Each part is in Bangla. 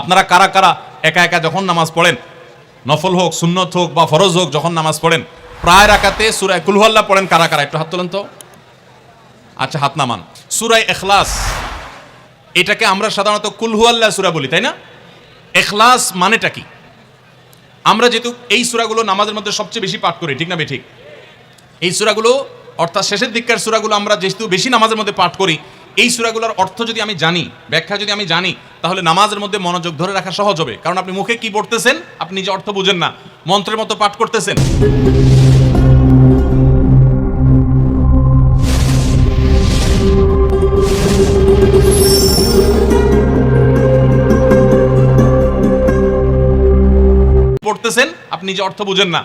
আপনারা কারা কারা একা একা যখন নামাজ পড়েন? নফল হোক, সুন্নত হোক বা ফরজ হোক, যখন নামাজ পড়েন, প্রায় রাকাতে সুরায় কুলহুয়াল্লাহ পড়েন কারা কারা? একটু হাত তোলেন তো। আচ্ছা হাত নামান। সুরায় এখলাস এটাকে আমরা সাধারণত কুলহুয়াল্লাহ সুরা বলি, তাই না? এখলাস মানেটা কি? আমরা যেহেতু এই সুরাগুলো নামাজের মধ্যে সবচেয়ে বেশি পাঠ করি, ঠিক না ঠিক? এই সুরাগুলো, অর্থাৎ শেষের দিককার সুরাগুলো আমরা যেহেতু বেশি নামাজের মধ্যে পাঠ করি এই সুরাগুলোর অর্থ যদি আমি জানি, ব্যাখ্যা যদি আমি জানি, তাহলে নামাজের মধ্যে মনোযোগ ধরে রাখা সহজ হবে। কারণ আপনি মুখে কি পড়তেছেন, আপনি যে অর্থ বুঝেন না। মন্ত্রের মতো পাঠ করতেছেন। পড়তেছেন, আপনি যে অর্থ বুঝেন না।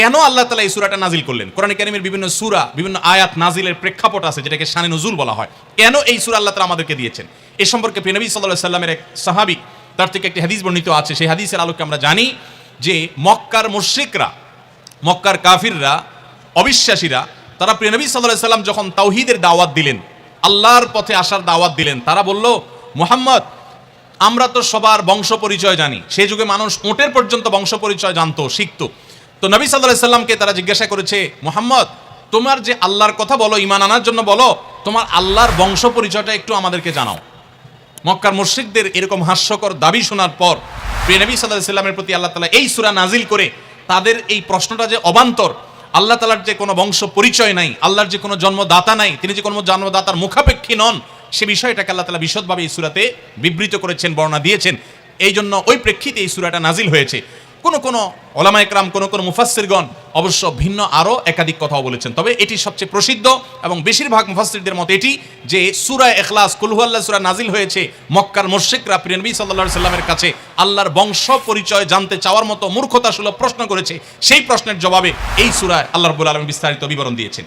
কেন আল্লাহ তালা এই সুরাটা নাজিল করলেন? কোরআন কারিমের বিভিন্ন সুরা, বিভিন্ন আয়াত নাজিলের প্রেক্ষাপট আছে, যেটাকে শানে নজুল বলা হয়। কেন এই সুরা আল্লাহ তালা আমাদেরকে দিয়েছেন? এ সম্পর্কে প্রিনবী সাল্লাহ সাল্লামের এক সাহাবি, তার থেকে একটি হাদিস বর্ণিত আছে। সেই হাদিসের আলোকে আমরা জানি যে মক্কার মুশ্রিকরা, মক্কার কাফিররা, অবিশ্বাসীরা, তারা প্রিয়নবী সাল্লাহ সাল্লাম যখন তাওহিদের দাওয়াত দিলেন, আল্লাহর পথে আসার দাওয়াত দিলেন, তারা বলল, মোহাম্মদ, আমরা তো সবার বংশ পরিচয় জানি। সেই যুগে মানুষ ওটের পর্যন্ত বংশ পরিচয় জানতো, শিখতো। তো নবী সাল্লাহ সাল্লামকে তারা জিজ্ঞাসা করেছে, মোহাম্মদ, তোমার যে আল্লাহর কথা বলো ইমান আনার জন্য বলো, তোমার আল্লাহর বংশ পরিচয়টা একটু আমাদেরকে জানাও। মক্কার মুশ্রিকদের এরকম হাস্যকর দাবি শোনার পর প্রিয় নবী সাল্লাহ সাল্লামের প্রতি আল্লাহ তালা এই সুরা নাজিল করে তাদের এই প্রশ্নটা যে অবান্তর, আল্লাহ তালার যে কোনো বংশ পরিচয় নাই, আল্লাহর যে কোনো জন্মদাতা নাই, তিনি যে কোনো জন্মদাতার মুখাপেক্ষী নন, সে বিষয়টাকে আল্লাহ তালা বিশদভাবে এই সুরাতে বিবৃত করেছেন, বর্ণনা দিয়েছেন। এই জন্য ওই প্রেক্ষিতে এই সুরাটা নাজিল হয়েছে। কোন কোন ওলামা একরাম কোন কোন মুফাসসিরগণ অবশ্য ভিন্ন আরও একাধিক কথাও বলেছেন। তবে এটি সবচেয়ে প্রসিদ্ধ এবং বেশিরভাগ মুফাসসিরদের মত এটি যে সূরা এখলাস কুলহুয়াল্লাহ সূরা নাজিল হয়েছে, মক্কার মুশরিকরা প্রিয় নবী সাল্লাল্লাহু সাল্লামের কাছে আল্লাহর বংশ পরিচয় জানতে চাওয়ার মতো মূর্খতা সুলভ প্রশ্ন করেছে। সেই প্রশ্নের জবাবে এই সূরায় আল্লাহ রাব্বুল আলামিন বিস্তারিত বিবরণ দিয়েছেন।